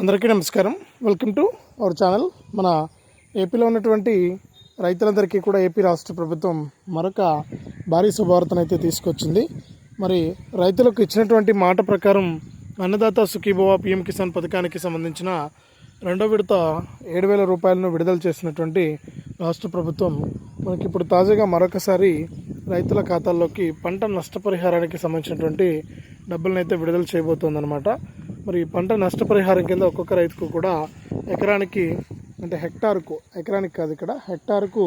అందరికీ నమస్కారం. Welcome to our channel మన ఏపీలో ఉన్నటువంటి రైతులందరికీ కూడా ఏపీ రాష్ట్ర ప్రభుత్వం మరొక భారీ శుభవార్తను అయితే తీసుకొచ్చింది. మరి రైతులకు ఇచ్చినటువంటి మాట ప్రకారం అన్నదాత సుఖీభవ పిఎం కిసాన్ పథకానికి సంబంధించిన రెండో విడత ఏడు వేల రూపాయలను విడుదల చేసినటువంటి రాష్ట్ర ప్రభుత్వం మనకి ఇప్పుడు తాజాగా మరొకసారి రైతుల ఖాతాల్లోకి పంట నష్టపరిహారానికి సంబంధించినటువంటి డబ్బులను అయితే విడుదల చేయబోతోందన్నమాట. మరి పంట నష్టపరిహారం కింద ఒక్కొక్క రైతుకు కూడా ఎకరానికి అంటే హెక్టార్కు ఎకరానికి కాదు ఇక్కడ హెక్టార్కు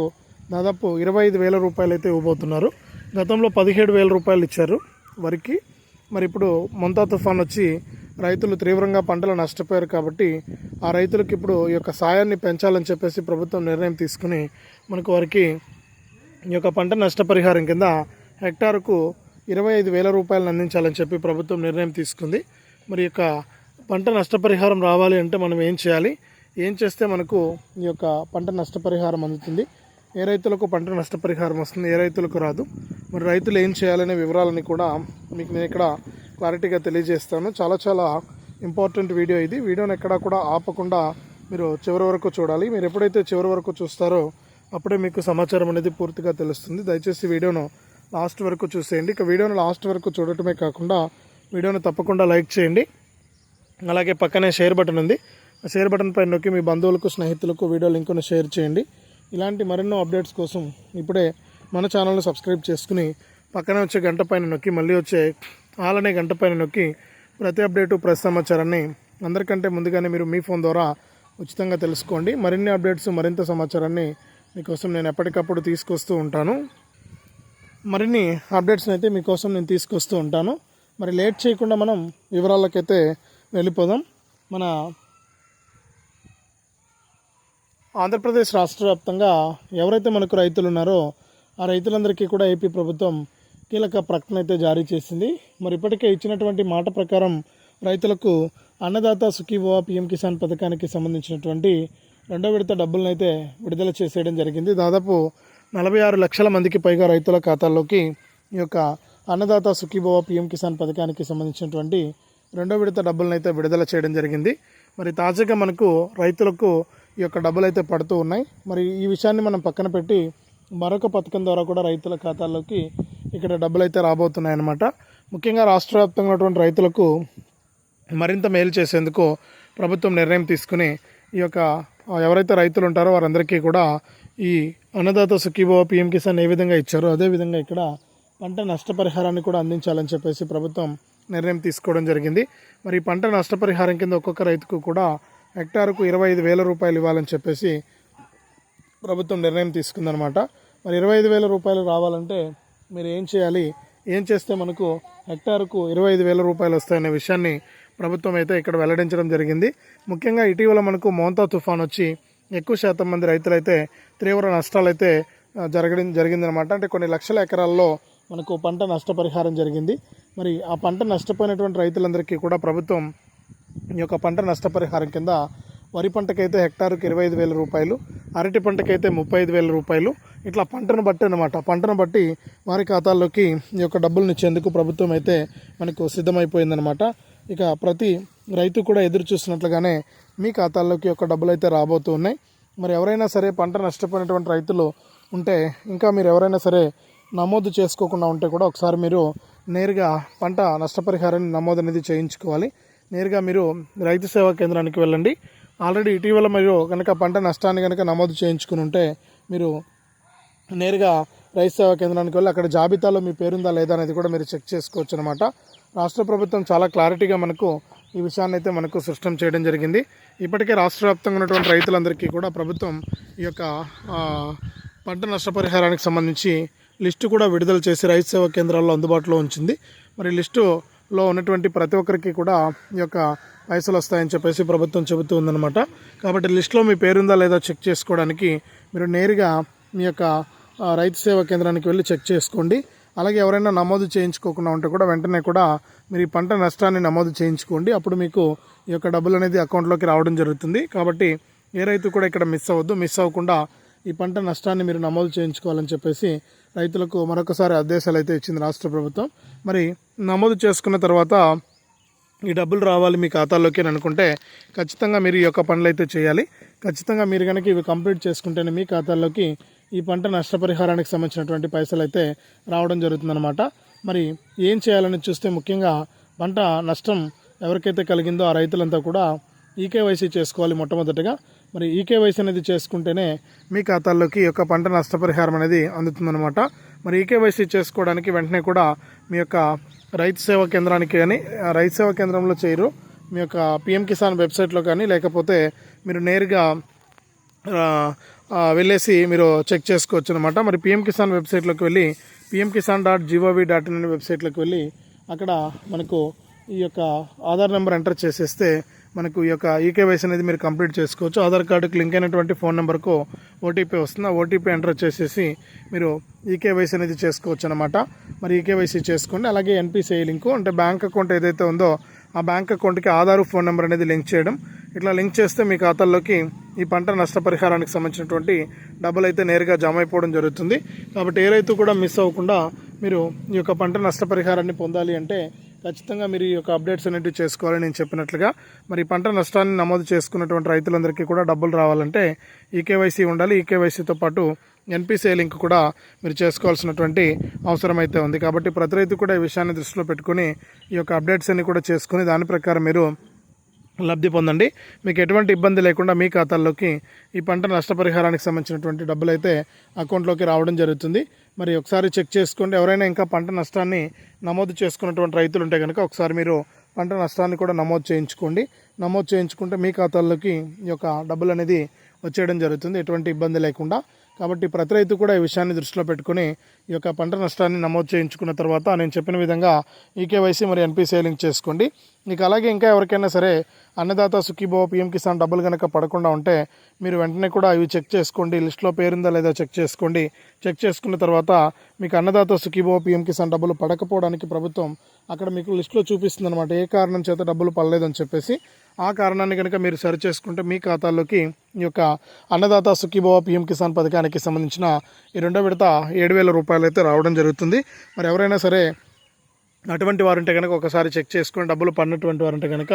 దాదాపు ఇరవై ఐదు వేల రూపాయలు అయితే ఇవ్వబోతున్నారు. గతంలో పదిహేడు వేల రూపాయలు ఇచ్చారు వరికి. మరి ఇప్పుడు మొంతా తుఫాన్ వచ్చి రైతులు తీవ్రంగా పంటలు నష్టపోయారు కాబట్టి ఆ రైతులకు ఇప్పుడు ఈ యొక్క సాయాన్ని పెంచాలని చెప్పేసి ప్రభుత్వం నిర్ణయం తీసుకుని మనకు వారికి ఈ యొక్క పంట నష్టపరిహారం కింద హెక్టార్కు ఇరవై ఐదు వేల రూపాయలను అందించాలని చెప్పి ప్రభుత్వం నిర్ణయం తీసుకుంది. మరి యొక్క పంట నష్టపరిహారం రావాలి అంటే మనం ఏం చేయాలి? ఏం చేస్తే మనకు ఈ యొక్క పంట నష్టపరిహారం అందుతుంది? ఏ రైతులకు పంట నష్టపరిహారం వస్తుంది? ఏ రైతులకు రాదు? మరి రైతులు ఏం చేయాలనే వివరాలని కూడా మీకు నేను ఇక్కడ క్లారిటీగా తెలియజేస్తాను. చాలా చాలా ఇంపార్టెంట్ వీడియో ఇది. వీడియోని ఎక్కడా కూడా ఆపకుండా మీరు చివరి వరకు చూడాలి. మీరు ఎప్పుడైతే చివరి వరకు చూస్తారో అప్పుడే మీకు సమాచారం అనేది పూర్తిగా తెలుస్తుంది. దయచేసి వీడియోను లాస్ట్ వరకు చూసేయండి. ఇక వీడియోను లాస్ట్ వరకు చూడటమే కాకుండా వీడియోను తప్పకుండా లైక్ చేయండి. అలాగే పక్కనే షేర్ బటన్ ఉంది. ఆ షేర్ బటన్ పైన నొక్కి మీ బంధువులకు స్నేహితులకు వీడియో లింకును షేర్ చేయండి. ఇలాంటి మరెన్నో అప్డేట్స్ కోసం ఇప్పుడే మన ఛానల్ని సబ్స్క్రైబ్ చేసుకుని పక్కనే వచ్చే గంట పైన నొక్కి మళ్ళీ వచ్చే ఆలనే గంట పైన నొక్కి ప్రతి అప్డేటు ప్రతి సమాచారాన్ని అందరికంటే ముందుగానే మీరు మీ ఫోన్ ద్వారా ఉచితంగా తెలుసుకోండి. మరిన్ని అప్డేట్స్ మరింత సమాచారాన్ని మీకోసం నేను ఎప్పటికప్పుడు తీసుకొస్తూ ఉంటాను. మరిన్ని అప్డేట్స్ని అయితే మీకోసం నేను తీసుకొస్తూ ఉంటాను. మరి లేట్ చేయకుండా మనం వివరాలకైతే వెళ్ళిపోదాం. మన ఆంధ్రప్రదేశ్ రాష్ట్ర వ్యాప్తంగా ఎవరైతే మనకు రైతులు ఉన్నారో ఆ రైతులందరికీ కూడా ఏపీ ప్రభుత్వం కీలక ప్రకటన అయితే జారీ చేసింది. మరి ఇప్పటికే ఇచ్చినటువంటి మాట ప్రకారం రైతులకు అన్నదాత సుఖీభవ పిఎం కిసాన్ పథకానికి సంబంధించినటువంటి రెండో విడత డబ్బులను అయితే విడుదల చేసేయడం జరిగింది. దాదాపు నలభై ఆరు లక్షల మందికి పైగా రైతుల ఖాతాల్లోకి ఈ యొక్క అన్నదాత సుఖీభవ పిఎం కిసాన్ పథకానికి సంబంధించినటువంటి రెండో విడత డబ్బులను అయితే విడుదల చేయడం జరిగింది. మరి తాజాగా మనకు రైతులకు ఈ యొక్క డబ్బులు అయితే పడుతూ ఉన్నాయి. మరి ఈ విషయాన్ని మనం పక్కన పెట్టి మరొక పథకం ద్వారా కూడా రైతుల ఖాతాల్లోకి ఇక్కడ డబ్బులు అయితే రాబోతున్నాయన్నమాట ముఖ్యంగా రాష్ట్ర వ్యాప్తంగా ఉన్నటువంటి రైతులకు మరింత మేలు చేసేందుకు ప్రభుత్వం నిర్ణయం తీసుకుని ఈ యొక్క ఎవరైతే రైతులు ఉంటారో వారందరికీ కూడా ఈ అన్నదాత సుఖీభవ పిఎం కిసాన్ ఏ విధంగా ఇచ్చారో అదేవిధంగా ఇక్కడ పంట నష్టపరిహారాన్ని కూడా అందించాలని చెప్పేసి ప్రభుత్వం నిర్ణయం తీసుకోవడం జరిగింది. మరి పంట నష్టపరిహారం కింద ఒక్కొక్క రైతుకు కూడా హెక్టార్కు ఇరవై ఐదు వేల రూపాయలు ఇవ్వాలని చెప్పేసి ప్రభుత్వం నిర్ణయం తీసుకుందనమాట మరి ఇరవై ఐదు వేల రూపాయలు రావాలంటే మీరు ఏం చేయాలి? ఏం చేస్తే మనకు హెక్టార్కు ఇరవై ఐదు వేల రూపాయలు వస్తాయనే విషయాన్ని ప్రభుత్వం అయితే ఇక్కడ వెల్లడించడం జరిగింది. ముఖ్యంగా ఇటీవల మనకు మోంతా తుఫాన్ వచ్చి ఎక్కువ శాతం మంది రైతులైతే తీవ్ర నష్టాలైతే జరగడం జరిగిందనమాట అంటే కొన్ని లక్షల ఎకరాల్లో మనకు పంట నష్టపరిహారం జరిగింది. మరి ఆ పంట నష్టపోయినటువంటి రైతులందరికీ కూడా ప్రభుత్వం ఈ యొక్క పంట నష్టపరిహారం కింద వరి పంటకైతే హెక్టార్కి ఇరవై ఐదు వేల రూపాయలు అరటి పంటకైతే ముప్పై ఐదు వేల రూపాయలు. ఇట్లా పంటను బట్టి అనమాట పంటను బట్టి వారి ఖాతాల్లోకి ఈ యొక్క డబ్బులను ఇచ్చేందుకు ప్రభుత్వం అయితే మనకు సిద్ధమైపోయిందనమాట ఇక ప్రతి రైతు కూడా ఎదురు చూస్తున్నట్లుగానే మీ ఖాతాల్లోకి యొక్క డబ్బులు అయితే రాబోతూ ఉన్నాయి. మరి ఎవరైనా సరే పంట నష్టపోయినటువంటి రైతులు ఉంటే ఇంకా మీరు ఎవరైనా సరే నమోదు చేసుకోకుండా ఉంటే కూడా ఒకసారి మీరు నేరుగా పంట నష్టపరిహారాన్ని నమోదు అనేది చేయించుకోవాలి. నేరుగా మీరు రైతు సేవా కేంద్రానికి వెళ్ళండి. ఆల్రెడీ ఇటీవల మీరు కనుక పంట నష్టాన్ని కనుక నమోదు చేయించుకుని ఉంటే మీరు నేరుగా రైతు సేవా కేంద్రానికి వెళ్ళి అక్కడ జాబితాలో మీ పేరుందా లేదా అనేది కూడా మీరు చెక్ చేసుకోవచ్చు అనమాట రాష్ట్ర ప్రభుత్వం చాలా క్లారిటీగా మనకు ఈ విషయాన్ని అయితే మనకు సృష్టం చేయడం జరిగింది. ఇప్పటికే రాష్ట్ర వ్యాప్తంగా ఉన్నటువంటి రైతులందరికీ కూడా ప్రభుత్వం ఈ యొక్క పంట నష్టపరిహారానికి సంబంధించి లిస్టు కూడా విడుదల చేసి రైతు సేవా కేంద్రాల్లో అందుబాటులో ఉంచింది. మరి లిస్టులో ఉన్నటువంటి ప్రతి ఒక్కరికి కూడా ఈ యొక్క పైసలు వస్తాయని చెప్పేసి ప్రభుత్వం చెబుతూ ఉందన్నమాట. కాబట్టి లిస్టులో మీ పేరుందా లేదా చెక్ చేసుకోవడానికి మీరు నేరుగా మీ యొక్క రైతు సేవా కేంద్రానికి వెళ్ళి చెక్ చేసుకోండి. అలాగే ఎవరైనా నమోదు చేయించుకోకుండా ఉంటే కూడా వెంటనే కూడా మీరు ఈ పంట నష్టాన్ని నమోదు చేయించుకోండి. అప్పుడు మీకు ఈ యొక్క డబ్బులు అనేది అకౌంట్లోకి రావడం జరుగుతుంది. కాబట్టి ఏ రైతు కూడా ఇక్కడ మిస్ అవ్వద్దు. మిస్ అవ్వకుండా ఈ పంట నష్టాన్ని మీరు నమోదు చేయించుకోవాలని చెప్పేసి రైతులకు మరొకసారి ఆదేశాలు అయితే ఇచ్చింది రాష్ట్ర ప్రభుత్వం. మరి నమోదు చేసుకున్న తర్వాత ఈ డబ్బులు రావాలి మీ ఖాతాలోకి అని అనుకుంటే ఖచ్చితంగా మీరు ఈ యొక్క పనులు అయితే చేయాలి. ఖచ్చితంగా మీరు కనుక ఇవి కంప్లీట్ చేసుకుంటేనే మీ ఖాతాల్లోకి ఈ పంట నష్టపరిహారానికి సంబంధించినటువంటి పైసలు అయితే రావడం జరుగుతుందన్నమాట. మరి ఏం చేయాలని చూస్తే ముఖ్యంగా పంట నష్టం ఎవరికైతే కలిగిందో ఆ రైతులంతా కూడా ఈకేవైసీ చేసుకోవాలి మొట్టమొదటిగా. మరి ఈకేవైసీ అనేది చేసుకుంటేనే మీ ఖాతాల్లోకి ఈ యొక్క పంట నష్టపరిహారం అనేది అందుతుందన్నమాట. మరి ఈకేవైసీ చేసుకోవడానికి వెంటనే కూడా మీ యొక్క రైతు సేవా కేంద్రానికి కానీ రైతు సేవా కేంద్రంలో చేయరు. మీ యొక్క పిఎం కిసాన్ వెబ్సైట్లో కానీ లేకపోతే మీరు నేరుగా వెళ్ళేసి మీరు చెక్ చేసుకోవచ్చు అనమాట మరి పిఎం కిసాన్ వెబ్సైట్లోకి వెళ్ళి PM Kisan dot GOV dot in అనే వెబ్సైట్లోకి వెళ్ళి అక్కడ మనకు ఈ యొక్క ఆధార్ నెంబర్ ఎంటర్ చేసేస్తే మనకు ఈ యొక్క ఈకేవైసీ అనేది మీరు కంప్లీట్ చేసుకోవచ్చు. ఆధార్ కార్డుకి లింక్ అయినటువంటి ఫోన్ నెంబర్కు ఓటీపీ వస్తుంది. ఆ ఓటీపీ ఎంటర్ చేసేసి మీరు ఈకేవైసీ అనేది చేసుకోవచ్చు అనమాట మరి ఈకేవైసీ చేసుకోండి. అలాగే ఎన్పిసిఐ లింకు అంటే బ్యాంక్ అకౌంట్ ఏదైతే ఉందో ఆ బ్యాంక్ అకౌంట్కి ఆధార్ ఫోన్ నెంబర్ అనేది లింక్ చేయడం. ఇట్లా లింక్ చేస్తే మీ ఖాతాల్లోకి ఈ పంట నష్టపరిహారానికి సంబంధించినటువంటి డబ్బులు అయితే నేరుగా జమ అయిపోవడం జరుగుతుంది. కాబట్టి ఏ రైతు కూడా మిస్ అవ్వకుండా మీరు ఈ యొక్క పంట నష్టపరిహారాన్ని పొందాలి అంటే ఖచ్చితంగా మీరు ఈ యొక్క అప్డేట్స్ అనేవి చేసుకోవాలని నేను చెప్పినట్లుగా మరి పంట నష్టాన్ని నమోదు చేసుకున్నటువంటి రైతులందరికీ కూడా డబ్బులు రావాలంటే ఈకేవైసీ ఉండాలి. ఈకేవైసీతో పాటు ఎన్పిసిఐ లింక్ కూడా మీరు చేసుకోవాల్సినటువంటి అవసరం అయితే ఉంది. కాబట్టి ప్రతి రైతు కూడా ఈ విషయాన్ని దృష్టిలో పెట్టుకుని ఈ యొక్క అప్డేట్స్ అన్ని కూడా చేసుకుని దాని ప్రకారం మీరు లబ్ధి పొందండి. మీకు ఎటువంటి ఇబ్బంది లేకుండా మీ ఖాతాల్లోకి ఈ పంట నష్టపరిహారానికి సంబంధించినటువంటి డబ్బులు అయితే అకౌంట్లోకి రావడం జరుగుతుంది. మరి ఒకసారి చెక్ చేసుకోండి. ఎవరైనా ఇంకా పంట నష్టాన్ని నమోదు చేసుకున్నటువంటి రైతులు ఉంటే కనుక ఒకసారి మీరు పంట నష్టాన్ని కూడా నమోదు చేయించుకోండి. నమోదు చేయించుకుంటే మీ ఖాతాల్లోకి ఈ యొక్క డబ్బులు అనేది వచ్చేయడం జరుగుతుంది. ఎటువంటి ఇబ్బంది లేకుండా. కాబట్టి ప్రతి రైతు కూడా ఈ విషయాన్ని దృష్టిలో పెట్టుకుని ఈ యొక్క పంట నష్టాన్ని నమోదు చేయించుకున్న తర్వాత నేను చెప్పిన విధంగా ఈకేవైసీ మరి ఎన్పిసిఐ లింక్ చేసుకోండి. మీకు అలాగే ఇంకా ఎవరికైనా సరే అన్నదాత సుఖీభవ పిఎం కిసాన్ డబ్బులు కనుక పడకుండా ఉంటే మీరు వెంటనే కూడా ఇవి చెక్ చేసుకోండి. లిస్ట్లో పేరుందా లేదా చెక్ చేసుకోండి. చెక్ చేసుకున్న తర్వాత మీకు అన్నదాత సుఖీభవ పిఎం కిసాన్ డబ్బులు పడకపోవడానికి ప్రభుత్వం అక్కడ మీకు లిస్ట్లో చూపిస్తుంది అనమాట ఏ కారణం చేత డబ్బులు పడలేదని చెప్పేసి ఆ కారణాన్ని కనుక మీరు సరి చేసుకుంటే మీ ఖాతాల్లోకి ఈ యొక్క అన్నదాత సుఖీభవ పిఎం కిసాన్ పథకానికి సంబంధించిన ఈ రెండో విడత ఏడు వేల రూపాయలు అయితే రావడం జరుగుతుంది. మరి ఎవరైనా సరే అటువంటి వారుంటే కనుక ఒకసారి చెక్ చేసుకుని డబ్బులు పడినటువంటి వారంటే కనుక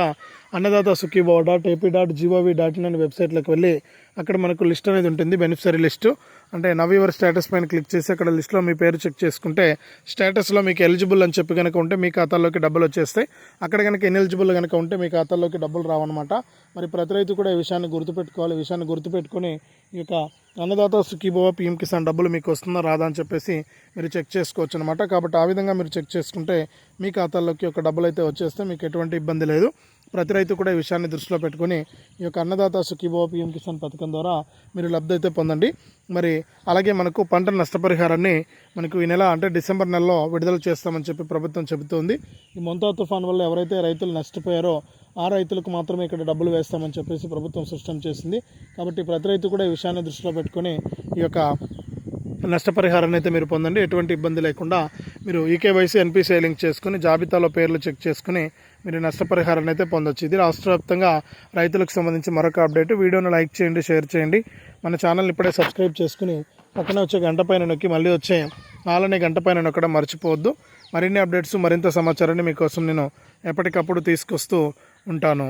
Annadata Sukhibhava dot AP dot GOV dot in అనే వెబ్సైట్లోకి వెళ్ళి అక్కడ మనకు లిస్ట్ అనేది ఉంటుంది బెనిఫిషరీ లిస్టు. అంటే నవ్ యువర్ స్టేటస్ పైన క్లిక్ చేసి అక్కడ లిస్ట్లో మీ పేరు చెక్ చేసుకుంటే స్టేటస్లో మీకు ఎలిజిబుల్ అని చెప్పి కనుక ఉంటే మీ ఖాతాలోకి డబ్బులు వచ్చేస్తాయి. అక్కడ కనుక ఎలిజిబుల్ కనుక ఉంటే మీ ఖాతాలోకి డబ్బులు రావన్నమాట. మరి ప్రతి రైతు కూడా ఈ విషయాన్ని గుర్తుపెట్టుకోవాలి. ఈ విషయాన్ని గుర్తుపెట్టుకొని ఈ యొక్క అన్నదాత సుఖీభవ పిఎం కిసాన్ డబ్బులు మీకు వస్తుందా రాదా అని చెప్పేసి మీరు చెక్ చేసుకోవచ్చు అనమాట కాబట్టి ఆ విధంగా మీరు చెక్ చేసుకుంటే మీ ఖాతాల్లోకి ఒక డబ్బులు అయితే వచ్చేస్తే మీకు ఎటువంటి ఇబ్బంది లేదు. ప్రతి రైతు కూడా ఈ విషయాన్ని దృష్టిలో పెట్టుకుని ఈ యొక్క అన్నదాత సుఖీభో పిఎం కిసాన్ పథకం ద్వారా మీరు లబ్ధి అయితే పొందండి. మరి అలాగే మనకు పంట నష్టపరిహారాన్ని మనకు ఈ నెల అంటే డిసెంబర్ నెలలో విడుదల చేస్తామని చెప్పి ప్రభుత్వం చెబుతోంది. ఈ మొంతా తుఫాన్ వల్ల ఎవరైతే రైతులు నష్టపోయారో ఆ రైతులకు మాత్రమే ఇక్కడ డబ్బులు వేస్తామని చెప్పేసి ప్రభుత్వం స్పష్టం చేసింది. కాబట్టి ప్రతి రైతు కూడా ఈ విషయాన్ని దృష్టిలో పెట్టుకొని ఈ యొక్క నష్టపరిహారాన్ని అయితే మీరు పొందండి. ఎటువంటి ఇబ్బంది లేకుండా మీరు ఈకేవైసీ ఎన్పిసిఐ లింక్ చేసుకుని జాబితాలో పేర్లు చెక్ చేసుకుని మీరు నష్టపరిహారాన్ని అయితే పొందొచ్చు. ఇది రాష్ట్ర వ్యాప్తంగా రైతులకు సంబంధించి మరొక అప్డేట్. వీడియోను లైక్ చేయండి షేర్ చేయండి. మన ఛానల్ని ఇప్పుడే సబ్స్క్రైబ్ చేసుకుని పక్కన వచ్చే గంట పైన నొక్కి మళ్ళీ వచ్చే నాలనే గంట పైన నొక్కడం మర్చిపోవద్దు. మరిన్ని అప్డేట్స్ మరింత సమాచారాన్ని మీకోసం నేను ఎప్పటికప్పుడు తీసుకొస్తూ ఉంటాను.